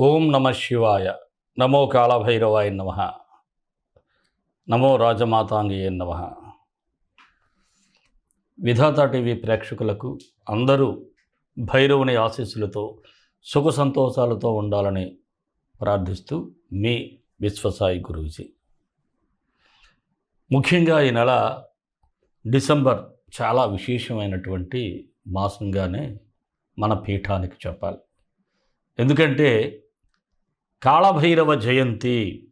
ఓం నమ శివాయ. నమో కాళభైరవాయ నమ. నమో రాజమాతాంగయ్య నమ. విధాత టీవీ ప్రేక్షకులకు అందరూ భైరవుని ఆశీస్సులతో సుఖ సంతోషాలతో ఉండాలని ప్రార్థిస్తూ మీ విశ్వసాయి గురూజీ. ముఖ్యంగా ఈ నెల డిసెంబర్ చాలా విశేషమైనటువంటి మాసంగానే మన పీఠానికి చెప్పాలి. ఎందుకంటే కాళభైరవ జయంతి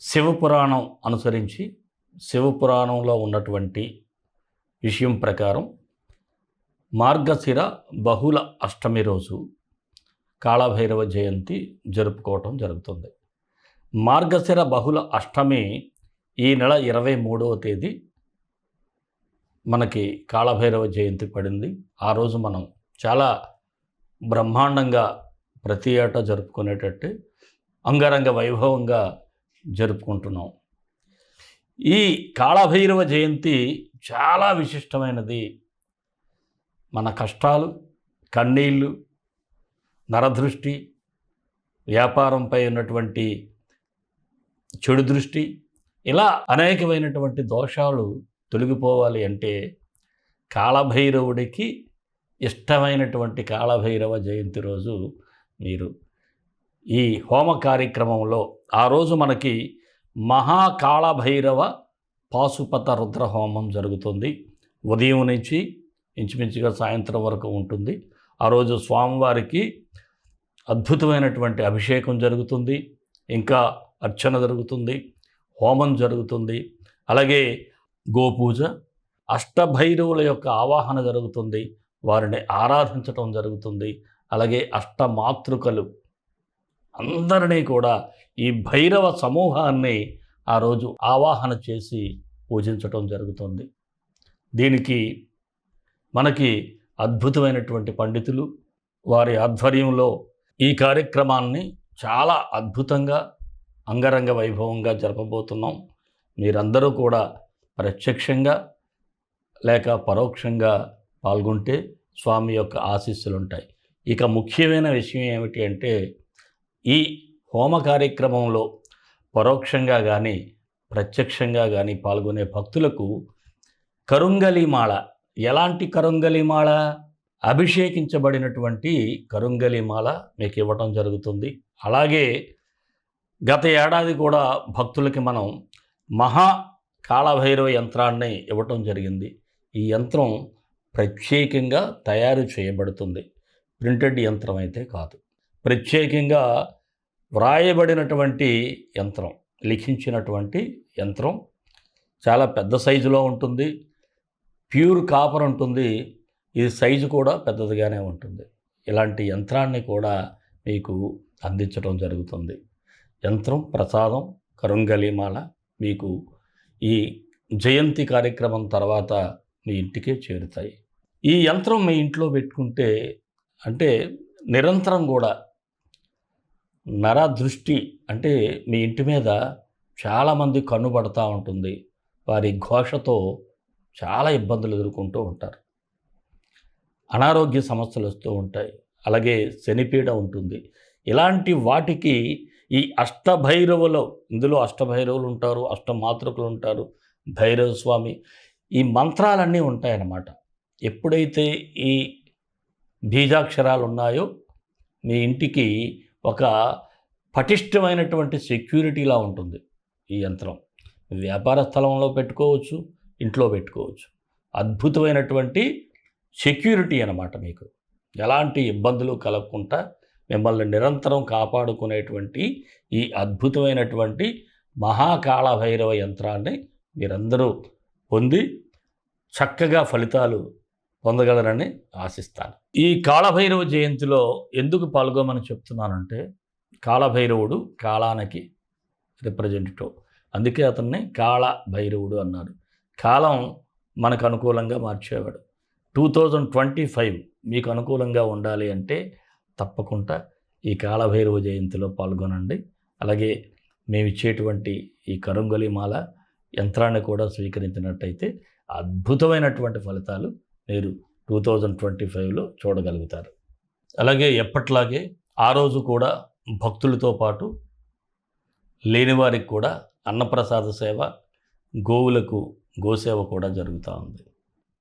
శివపురాణం అనుసరించి శివపురాణంలో ఉన్నటువంటి విషయం ప్రకారం మార్గశిర బహుళ అష్టమి రోజు కాళభైరవ జయంతి జరుపుకోవటం జరుగుతుంది. మార్గశిర బహుళ అష్టమి ఈ నెల ఇరవై మూడవ తేదీ మనకి కాళభైరవ జయంతి పడింది. ఆ రోజు మనం చాలా బ్రహ్మాండంగా ప్రతి ఏటా జరుపుకునేటట్టు అంగరంగ వైభవంగా జరుపుకుంటున్నాం. ఈ కాళభైరవ జయంతి చాలా విశిష్టమైనది. మన కష్టాలు కన్నీళ్ళు నరదృష్టి వ్యాపారంపై ఉన్నటువంటి చెడు దృష్టి ఇలా అనేకమైనటువంటి దోషాలు తొలగిపోవాలి అంటే కాళభైరవుడికి ఇష్టమైనటువంటి కాళభైరవ జయంతి రోజు మీరు. ఈ హోమ కార్యక్రమంలో ఆ రోజు మనకి మహాకాళభైరవ పాశుపత రుద్ర హోమం జరుగుతుంది. ఉదయం నుంచి ఇంచుమించుగా సాయంత్రం వరకు ఉంటుంది. ఆ రోజు స్వామివారికి అద్భుతమైనటువంటి అభిషేకం జరుగుతుంది. ఇంకా అర్చన జరుగుతుంది. హోమం జరుగుతుంది. అలాగే గోపూజ అష్టభైరవుల యొక్క ఆవాహన జరుగుతుంది. వారిని ఆరాధించటం జరుగుతుంది. అలాగే అష్టమాతృకలు. అందరినీ కూడా ఈ భైరవ సమూహాన్ని ఆ రోజు ఆవాహన చేసి పూజించటం జరుగుతుంది. దీనికి మనకి అద్భుతమైనటువంటి పండితులు వారి ఆధ్వర్యంలో ఈ కార్యక్రమాన్ని చాలా అద్భుతంగా అంగరంగ వైభవంగా జరపబోతున్నాం. మీరందరూ కూడా ప్రత్యక్షంగా లేక పరోక్షంగా పాల్గొంటే స్వామి యొక్క ఆశీస్సులు ఉంటాయి ఇక ముఖ్యమైన విషయం ఏమిటి అంటే ఈ హోమ కార్యక్రమంలో పరోక్షంగా కానీ ప్రత్యక్షంగా కానీ పాల్గొనే భక్తులకు కరుంగలిమాళ ఎలాంటి కరుంగలిమాళ అభిషేకించబడినటువంటి కరుంగలిమాల మీకు ఇవ్వటం జరుగుతుంది. అలాగే గత ఏడాది కూడా భక్తులకి మనం మహా కాళభైరవ యంత్రాన్ని ఇవ్వటం జరిగింది. ఈ యంత్రం ప్రత్యేకంగా తయారు చేయబడుతుంది. ప్రింటెడ్ యంత్రం అయితే కాదు. ప్రత్యేకంగా వ్రాయబడినటువంటి యంత్రం లిఖించినటువంటి యంత్రం చాలా పెద్ద సైజులో ఉంటుంది. ప్యూర్ కాపర్ ఉంటుంది. ఇది సైజు కూడా పెద్దదిగానే ఉంటుంది. ఇలాంటి యంత్రాన్ని కూడా మీకు అందించడం జరుగుతుంది. యంత్రం ప్రసాదం కరుంగలిమాల మీకు ఈ జయంతి కార్యక్రమం తర్వాత మీ ఇంటికే చేరుతాయి. ఈ యంత్రం మీ ఇంట్లో పెట్టుకుంటే అంటే నిరంతరం కూడా నర దృష్టి అంటే మీ ఇంటి మీద చాలామంది కన్నుబడతా ఉంటుంది. వారి ఘోషతో చాలా ఇబ్బందులు ఎదుర్కొంటూ ఉంటారు. అనారోగ్య సమస్యలు వస్తూ ఉంటాయి. అలాగే శనిపీడ ఉంటుంది. ఇలాంటి వాటికి ఈ అష్టభైరవులు ఇందులో అష్టభైరవులు ఉంటారు అష్టమాతృకులు ఉంటారు భైరవ స్వామి ఈ మంత్రాలన్నీ ఉంటాయన్నమాట. ఎప్పుడైతే ఈ బీజాక్షరాలు ఉన్నాయో మీ ఇంటికి ఒక పటిష్టమైనటువంటి సెక్యూరిటీలా ఉంటుంది ఈ యంత్రం. వ్యాపార స్థలంలో పెట్టుకోవచ్చు ఇంట్లో పెట్టుకోవచ్చు. అద్భుతమైనటువంటి సెక్యూరిటీ అనమాట మీకు. ఎలాంటి ఇబ్బందులు కలగకుండా మిమ్మల్ని నిరంతరం కాపాడుకునేటువంటి ఈ అద్భుతమైనటువంటి మహాకాళభైరవ యంత్రాన్ని మీరందరూ పొంది చక్కగా ఫలితాలు పొందగలరని ఆశిస్తాను. ఈ కాళభైరవ జయంతిలో ఎందుకు పాల్గొమని చెప్తున్నానంటే కాళభైరవుడు కాలానికి రిప్రజెంటేటివ్. అందుకే అతన్ని కాళ భైరవుడు అన్నారు. కాలం మనకు అనుకూలంగా మార్చేవాడు. టూ థౌజండ్ ట్వంటీ ఫైవ్ మీకు అనుకూలంగా ఉండాలి అంటే తప్పకుండా ఈ కాళభైరవ జయంతిలో పాల్గొనండి. అలాగే మేము ఇచ్చేటువంటి ఈ కరుంగలి మాల యంత్రాన్ని కూడా స్వీకరించినట్టయితే అద్భుతమైనటువంటి ఫలితాలు మీరు టూ థౌజండ్ ట్వంటీ ఫైవ్లో చూడగలుగుతారు. అలాగే ఎప్పట్లాగే ఆ రోజు కూడా భక్తులతో పాటు లేనివారికి కూడా అన్నప్రసాద సేవ గోవులకు గోసేవ కూడా జరుగుతూ ఉంది.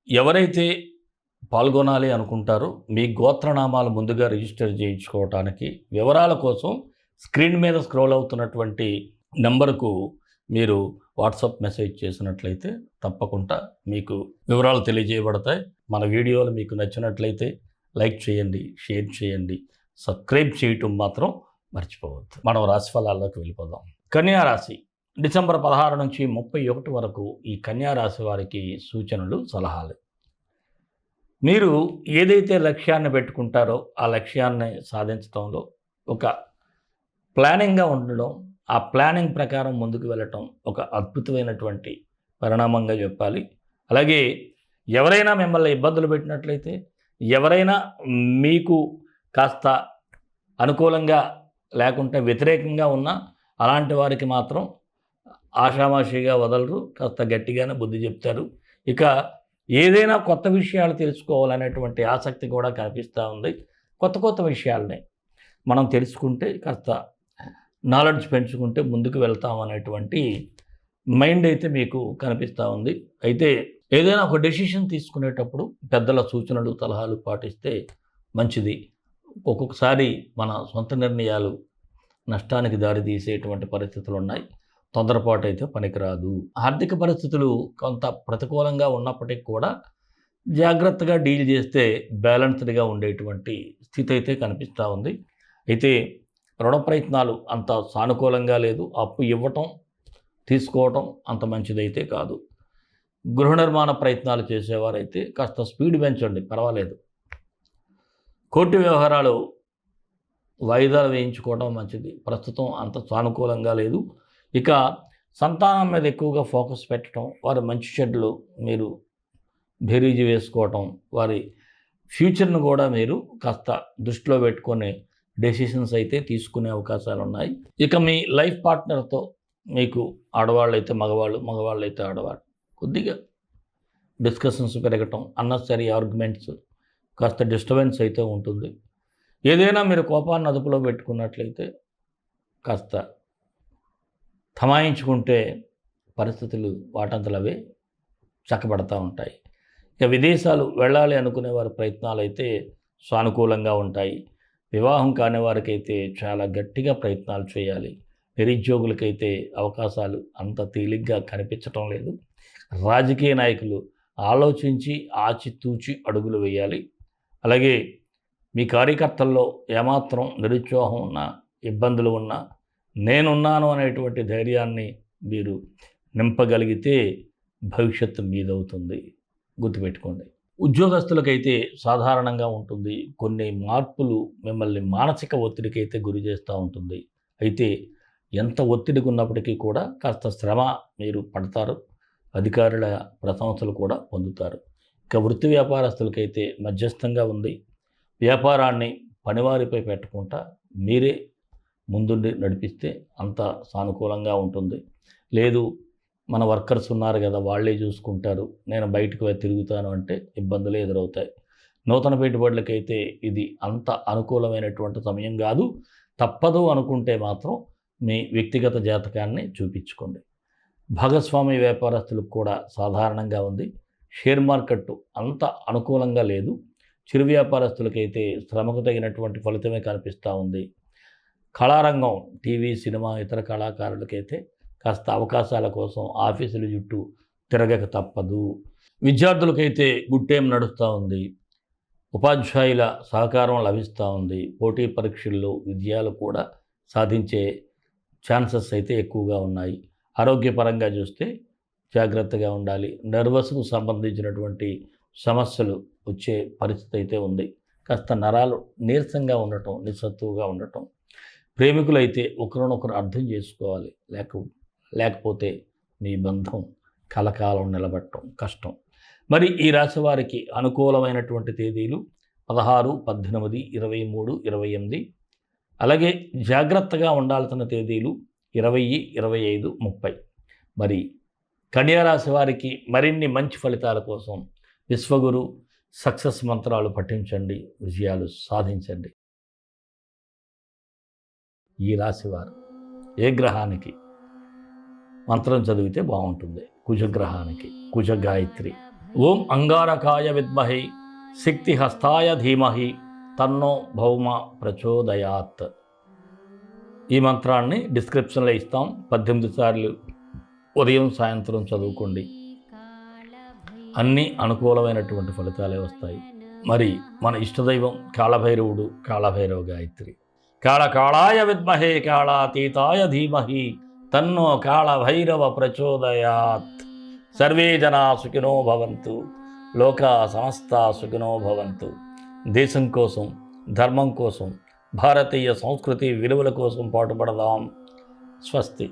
ఎవరైతే పాల్గొనాలి అనుకుంటారో మీ గోత్రనామాలు ముందుగా రిజిస్టర్ చేయించుకోవటానికి వివరాల కోసం స్క్రీన్ మీద స్క్రోల్ అవుతున్నటువంటి నెంబర్కు మీరు వాట్సాప్ మెసేజ్ చేసినట్లయితే తప్పకుండా మీకు వివరాలు తెలియజేయబడతాయి. మన వీడియోలు మీకు నచ్చినట్లయితే లైక్ చేయండి షేర్ చేయండి సబ్స్క్రైబ్ చేయటం మాత్రం మర్చిపోవద్దు. మనం రాశి ఫలాల్లోకి వెళ్ళిపోదాం. కన్యా రాశి. డిసెంబర్ పదహారు నుంచి ముప్పై ఒకటి వరకు ఈ కన్యా రాశి వారికి సూచనలు సలహాలు. మీరు ఏదైతే లక్ష్యాన్ని పెట్టుకుంటారో ఆ లక్ష్యాన్ని సాధించడంలో ఒక ప్లానింగ్గా ఉండడం ఆ ప్లానింగ్ ప్రకారం ముందుకు వెళ్ళటం ఒక అద్భుతమైనటువంటి పరిణామంగా చెప్పాలి. అలాగే ఎవరైనా మిమ్మల్ని ఇబ్బందులు పెట్టినట్లయితే ఎవరైనా మీకు కాస్త అనుకూలంగా లేకుంటే వ్యతిరేకంగా ఉన్న అలాంటి వారికి మాత్రం ఆషామాషిగా వదలరు కాస్త గట్టిగానే బుద్ధి చెప్తారు. ఇక ఏదైనా కొత్త విషయాలు తెలుసుకోవాలనేటువంటి ఆసక్తి కూడా కనిపిస్తూ ఉంది. కొత్త కొత్త విషయాలని మనం తెలుసుకుంటే కాస్త నాలెడ్జ్ పెంచుకుంటే ముందుకు వెళ్తాం అనేటువంటి మైండ్ అయితే మీకు కనిపిస్తూ ఉంది. అయితే ఏదైనా ఒక డెసిషన్ తీసుకునేటప్పుడు పెద్దల సూచనలు సలహాలు పాటిస్తే మంచిది. ఒక్కొక్కసారి మన సొంత నిర్ణయాలు నష్టానికి దారి తీసేటువంటి పరిస్థితులు ఉన్నాయి తొందరపాటు అయితే పనికిరాదు. ఆర్థిక పరిస్థితులు కొంత ప్రతికూలంగా ఉన్నప్పటికీ కూడా జాగ్రత్తగా డీల్ చేస్తే బ్యాలెన్స్డ్గా ఉండేటువంటి స్థితి అయితే కనిపిస్తూ ఉంది. అయితే రుణ ప్రయత్నాలు అంత సానుకూలంగా లేదు. అప్పు ఇవ్వటం తీసుకోవటం అంత మంచిదైతే కాదు. గృహ నిర్మాణ ప్రయత్నాలు చేసేవారైతే కాస్త స్పీడ్ పెంచండి పర్వాలేదు. కోర్టు వ్యవహారాలు వాయిదాలు వేయించుకోవడం మంచిది. ప్రస్తుతం అంత సానుకూలంగా లేదు. ఇక సంతానం మీద ఎక్కువగా ఫోకస్ పెట్టడం వారి మంచి చెడ్లు మీరు బేరీజు వేసుకోవటం వారి ఫ్యూచర్ను కూడా మీరు కాస్త దృష్టిలో పెట్టుకునే డెసిషన్స్ అయితే తీసుకునే అవకాశాలు ఉన్నాయి. ఇక మీ లైఫ్ పార్ట్నర్తో మీకు ఆడవాళ్ళు అయితే మగవాళ్ళు మగవాళ్ళు అయితే ఆడవాళ్ళు. కొద్దిగా డిస్కషన్స్ పెరగటం అన్నెసరీ ఆర్గ్యుమెంట్స్ కాస్త డిస్టర్బెన్స్ అయితే ఉంటుంది. ఏదైనా మీరు కోపాన్ని అదుపులో పెట్టుకున్నట్లయితే కాస్త తమాయించుకుంటే పరిస్థితులు వాటంతలవే చక్కబడతా ఉంటాయి. ఇక విదేశాలు వెళ్ళాలి అనుకునే వారి ప్రయత్నాలు అయితే సానుకూలంగా ఉంటాయి. వివాహం కాని వారికైతే చాలా గట్టిగా ప్రయత్నాలు చేయాలి. నిరుద్యోగులకైతే అవకాశాలు అంత తేలిగ్గా కనిపించటం లేదు. రాజకీయ నాయకులు ఆలోచించి ఆచితూచి అడుగులు వేయాలి. అలాగే మీ కార్యకర్తల్లో ఏమాత్రం నిరుత్సాహం ఉన్నా ఇబ్బందులు ఉన్నా నేనున్నాను అనేటువంటి ధైర్యాన్ని మీరు నింపగలిగితే భవిష్యత్తు మీదవుతుంది. గుర్తుపెట్టుకోండి. ఉద్యోగస్తులకైతే సాధారణంగా ఉంటుంది. కొన్ని మార్పులు మిమ్మల్ని మానసిక ఒత్తిడికి అయితే గురి చేస్తూ ఉంటుంది. అయితే ఎంత ఒత్తిడికి ఉన్నప్పటికీ కూడా కాస్త శ్రమ మీరు పడతారు. అధికారుల ప్రశంసలు కూడా పొందుతారు. ఇక వృత్తి వ్యాపారస్తులకైతే మధ్యస్థంగా ఉంది. వ్యాపారాన్ని పనివారిపై పెట్టకుండా మీరే ముందుండి నడిపిస్తే అంత సానుకూలంగా ఉంటుంది. లేదు మన వర్కర్స్ ఉన్నారు కదా వాళ్ళే చూసుకుంటారు. నేను బయటకు వెళ్ళి తిరుగుతాను అంటే ఇబ్బందులు ఎదురవుతాయి. నూతన పెట్టుబడులకైతే ఇది అంత అనుకూలమైనటువంటి సమయం కాదు. తప్పదు అనుకుంటే మాత్రం మీ వ్యక్తిగత జాతకాన్ని చూపించుకోండి. భాగస్వామి వ్యాపారస్తులకు కూడా సాధారణంగా ఉంది. షేర్ మార్కెట్ అంత అనుకూలంగా లేదు. చిరు వ్యాపారస్తులకైతే శ్రమకు తగినటువంటి ఫలితమే కనిపిస్తూ ఉంది. కళారంగం టీవీ సినిమా ఇతర కళాకారులకైతే కాస్త అవకాశాల కోసం ఆఫీసుల చుట్టూ తిరగక తప్పదు. విద్యార్థులకైతే గుట్టేం నడుస్తూ ఉంది. ఉపాధ్యాయుల సహకారం లభిస్తూ ఉంది. పోటీ పరీక్షల్లో విజయాలు కూడా సాధించే ఛాన్సెస్ అయితే ఎక్కువగా ఉన్నాయి. ఆరోగ్యపరంగా చూస్తే జాగ్రత్తగా ఉండాలి. నర్వస్కు సంబంధించినటువంటి సమస్యలు వచ్చే పరిస్థితి అయితే ఉంది. కాస్త నరాలు నీరసంగా ఉండటం నిస్సత్తువుగా ఉండటం. ప్రేమికులైతే ఒకరినొకరు అర్థం చేసుకోవాలి. లేక లేకపోతే మీ బంధం కలకాలం నిలబడటం కష్టం. మరి ఈ రాశి వారికి అనుకూలమైనటువంటి తేదీలు పదహారు పద్దెనిమిది ఇరవై మూడు ఇరవై ఎనిమిది అలాగే జాగ్రత్తగా ఉండాల్సిన తేదీలు ఇరవై ఇరవై ఐదు ముప్పై. మరి కన్యారాశి వారికి మరిన్ని మంచి ఫలితాల కోసం విశ్వగురు సక్సెస్ మంత్రాలు పఠించండి విజయాలు సాధించండి. ఈ రాశివారు ఏ గ్రహానికి మంత్రం చదివితే బాగుంటుంది. కుజగ్రహానికి కుజ గాయత్రి ఓం అంగారకాయ విద్మహి శక్తి హస్తాయ ధీమహి. తన్నో భౌమ ప్రచోదయాత్. ఈ మంత్రాన్ని డిస్క్రిప్షన్లో ఇస్తాం. పద్దెనిమిది సార్లు ఉదయం సాయంత్రం చదువుకోండి. అన్నీ అనుకూలమైనటువంటి ఫలితాలే వస్తాయి. మరి మన ఇష్టదైవం కాళభైరవుడు కాళభైరవ గాయత్రి. కాళ కాళాయ విద్మహే కాళాతీతాయ ధీమహి తన్నో కాళభైరవ ప్రచోదయాత్. సర్వే జనా సుఖినో భవంతు. లోక సమస్త సుఖినో భవంతు. దేశం కోసం ధర్మం కోసం భారతీయ సంస్కృతి విలువల కోసం పాటుపడదాం. స్వస్తి.